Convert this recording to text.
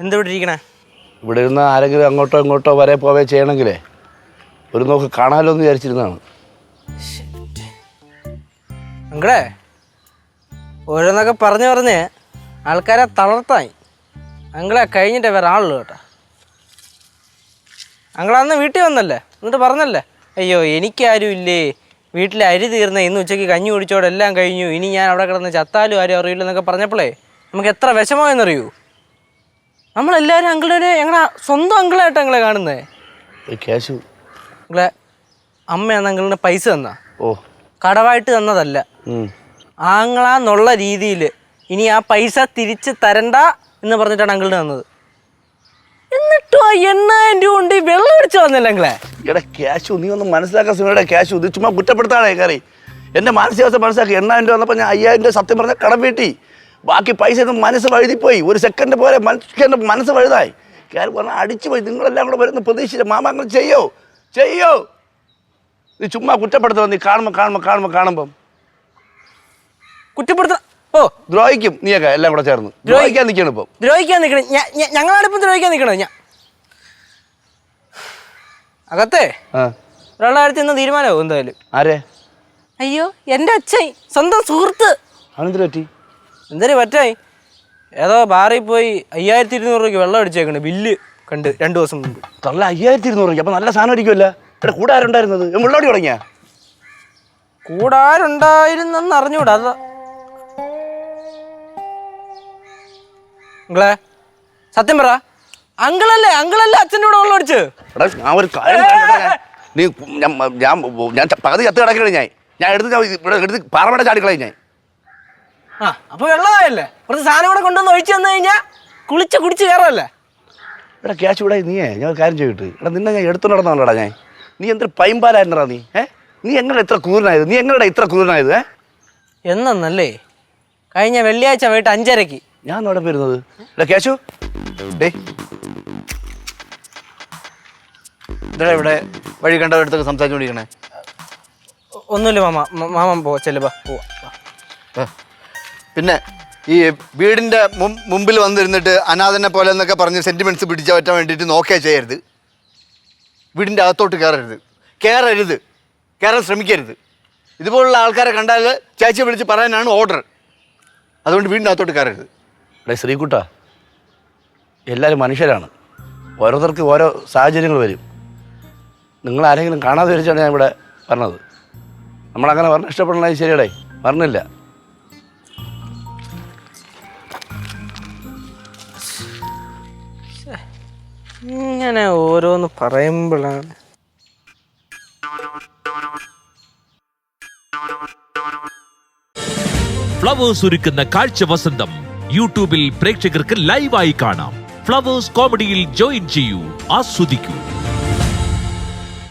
എന്തിവിടെ ഇരിക്കണേ ഇവിടെ ഇരുന്ന് ആരെങ്കിലും അങ്ങോട്ടോ ഇങ്ങോട്ടോ വരെ പോവേ ചെയ്യണമെങ്കിലേ ഒരു നോക്ക് കാണാമല്ലോ എന്ന് വിചാരിച്ചിരുന്നതാണ് അങ്കളെ ഓരോന്നൊക്കെ പറഞ്ഞു പറഞ്ഞ് ആൾക്കാരെ തളർത്തായി. അങ്കളെ കഴിഞ്ഞിട്ടേ വേറെ ആളുള്ളൂ കേട്ടോ. അങ്കിളന്ന് വീട്ടിൽ വന്നല്ലേ? എന്നിട്ട് പറഞ്ഞല്ലേ? അയ്യോ എനിക്കാരും ഇല്ലേ? വീട്ടിൽ അരി തീർന്ന ഇന്ന് ഉച്ചയ്ക്ക് കഞ്ഞി കുടിച്ചോടെ എല്ലാം കഴിഞ്ഞു. ഇനി ഞാൻ അവിടെ കിടന്ന് ചത്താലും ആരും അറിയില്ലെന്നൊക്കെ പറഞ്ഞപ്പോഴേ നമുക്ക് എത്ര വിഷമമായെന്നറിയൂ നമ്മളെല്ലാവരും അങ്കിളിനെ ഞങ്ങളുടെ സ്വന്തം അങ്കിളായിട്ട് അങ്ങളെ കാണുന്നേ. കേശു. അങ്കിളെ അമ്മയാണ് അങ്കിളിന് പൈസ തന്നാ. ഓ. കടവായിട്ട് തന്നതല്ല. ആങ്ങളാന്നുള്ള രീതിയിൽ ഇനി ആ പൈസ തിരിച്ച് തരണ്ട എന്ന് പറഞ്ഞിട്ടാണ് അങ്കിളിന് തന്നത്. എന്നിട്ടും ആ എണ്ണായിരം രൂപ കൊണ്ട് വെള്ളം അടിച്ചു വന്നില്ല അങ്കിളെ? എടാ ക്യാഷു നീ ഒന്ന് മനസ്സിലാക്കാൻ ശ്രമിയുടെ ക്യാഷു ഇത് ചുമ്മാ കുറ്റപ്പെടുത്താണേ കറി എന്റെ മാനസികാവസ്ഥ മനസ്സിലാക്കി. എണ്ണായിരം രൂപ വന്നപ്പോൾ ഞാൻ അയ്യായിരം രൂപ സത്യം പറഞ്ഞ കടം വീട്ടി. ബാക്കി പൈസ ഒന്നും മനസ്സ് വഴുതിപ്പോയി. ഒരു സെക്കൻഡ് പോലെ മനുഷ്യന്റെ മനസ്സ് വഴുതായി. കയറി പറഞ്ഞാൽ അടിച്ചു പോയി. നിങ്ങളെല്ലാം കൂടെ വരുന്ന പ്രതീക്ഷിച്ച മാമാങ്ങൾ അങ്ങനെ ചെയ്യോ? ചെയ്യോ? നീ ചുമ്മാ കുറ്റപ്പെടുത്തണം നീ കാണുമ്പോൾ കാണുമ്പോൾ കാണുമ്പോൾ കാണുമ്പം. കുറ്റപ്പെടുത്ത ഓ. ദ്രോഹിക്കും നീയൊക്കെ എല്ലാം കൂടെ ചേർന്ന്. ദ്രോഹിക്കാൻ നിൽക്കണം ഇപ്പം. ദ്രോഹിക്കാൻ നിൽക്കണം. ഞങ്ങളാണ് ഇപ്പം ദ്രോഹിക്കാൻ നിൽക്കണത്. ഞാൻ അകത്തേ? ഒരാളുടെ കാര്യത്തിൽ ഇന്ന് തീരുമാനമാവും എന്തായാലും. ആരെ? അയ്യോ എന്റെ അച്ഛൻ സ്വന്തം സുഹൃത്ത്. അവനെന്തിനു പറ്റി? എന്തിനു പറ്റായി? ഏതോ ബാറിൽ പോയി അയ്യായിരത്തി ഇരുന്നൂറ് രൂപയ്ക്ക് വെള്ളം അടിച്ചേക്കണ് ബില്ല് കണ്ട് രണ്ട് ദിവസം മുമ്പ്. തള്ള അയ്യായിരത്തി ഇരുന്നൂറ് രൂപ അപ്പം നല്ല സാധനം ആയിരിക്കുമല്ല ഇവിടെ കൂടെ ആരുണ്ടായിരുന്നത് മുള്ളോടി തുടങ്ങിയാ? കൂടാരുണ്ടായിരുന്നെന്ന് അറിഞ്ഞൂടാ അതാ അങ്കിളെ സത്യം പറ. അങ്കിളല്ലേ അങ്കിളല്ലേ അച്ഛന്റെ കൂടെ വെള്ളം അടിച്ച്? എടാ ഞാൻ ഒരു കാര്യം നീ ഞാൻ ഞാൻ പകുതി ചത്ത് കിടക്കണേ ഞാൻ. ഞാൻ എടുത്ത് ഞാൻ ഇവിടെ എടുത്ത് പാറമട ചാടിക്കളയും ഞാൻ. ആ അപ്പൊ വെള്ളമായല്ലേ? കുറച്ച് സാധനം കൂടെ കൊണ്ടുവന്ന് ഒഴിച്ചു വന്നു കഴിഞ്ഞാൽ കുളിച്ച് കുടിച്ച് കയറല്ലേ? എടാ ക്യാഷ് ഇവിടെ നീയേ. ഞാൻ ഒരു കാര്യം ചെയ്തിട്ട് എടാ നിന്നെ ഞാൻ എടുത്തു നടന്നല്ലോടാ ഞാൻ. നീ എന്തൊരു പൈമ്പാലായിരുന്നടാ നീ ഏ? നീ എങ്ങനെ ഇത്ര കൂരനായത് നീ എങ്ങനെ ഇത്ര കൂരനായത് ഏ? എന്നല്ലേ കഴിഞ്ഞ വെള്ളിയാഴ്ച വൈകിട്ട് അഞ്ചരയ്ക്ക്. ഞാൻ അവിടെ വരുന്നത് എടാ ക്യാഷു ഡേ ഇതാ ഇവിടെ വഴി കണ്ടവരടുത്തൊക്കെ സംസാരിച്ചുകൊണ്ടിരിക്കണേ ഒന്നുമില്ല മാമ. മാമ പോ ചെല്ലുവാ പോവാ. പിന്നെ ഈ വീടിന്റെ മുമ്പിൽ വന്നിരുന്നിട്ട് അനാഥനെ പോലെ എന്നൊക്കെ പറഞ്ഞ് സെന്റിമെന്റ്സ് പിടിച്ചു പറ്റാൻ വേണ്ടിയിട്ട് നോക്കിയാ ചെയ്യരുത്. വീടിന്റെ അകത്തോട്ട് കയറരുത് കയറരുത് കയറാൻ ശ്രമിക്കരുത്. ഇതുപോലുള്ള ആൾക്കാരെ കണ്ടാൽ ചേച്ചിയെ വിളിച്ച് പറയാനാണ് ഓർഡർ അതുകൊണ്ട് വീടിന്റെ അകത്തോട്ട് കയറരുത് അല്ലേ ശ്രീകുട്ട എല്ലാവരും മനുഷ്യരാണ്. ഓരോരുത്തർക്ക് ഓരോ സാഹചര്യങ്ങൾ വരും. നിങ്ങൾ ആരെങ്കിലും കാണാതെ വിചാരിച്ചാണ് ഞാൻ ഇവിടെ പറഞ്ഞത് നമ്മളങ്ങനെ പറഞ്ഞ ഇഷ്ടപ്പെടണേ ശരിയടേ പറഞ്ഞില്ല ഇങ്ങനെ ഓരോന്ന് പറയുമ്പോഴാണ്. ഫ്ലവേഴ്സ് ഒരുക്കുന്ന കാഴ്ച വസന്തം യൂട്യൂബിൽ പ്രേക്ഷകർക്ക് ലൈവായി കാണാം. ഫ്ലവേഴ്സ് കോമഡിയിൽ ജോയിൻ ചെയ്യൂ ആസ്വദിക്കൂ.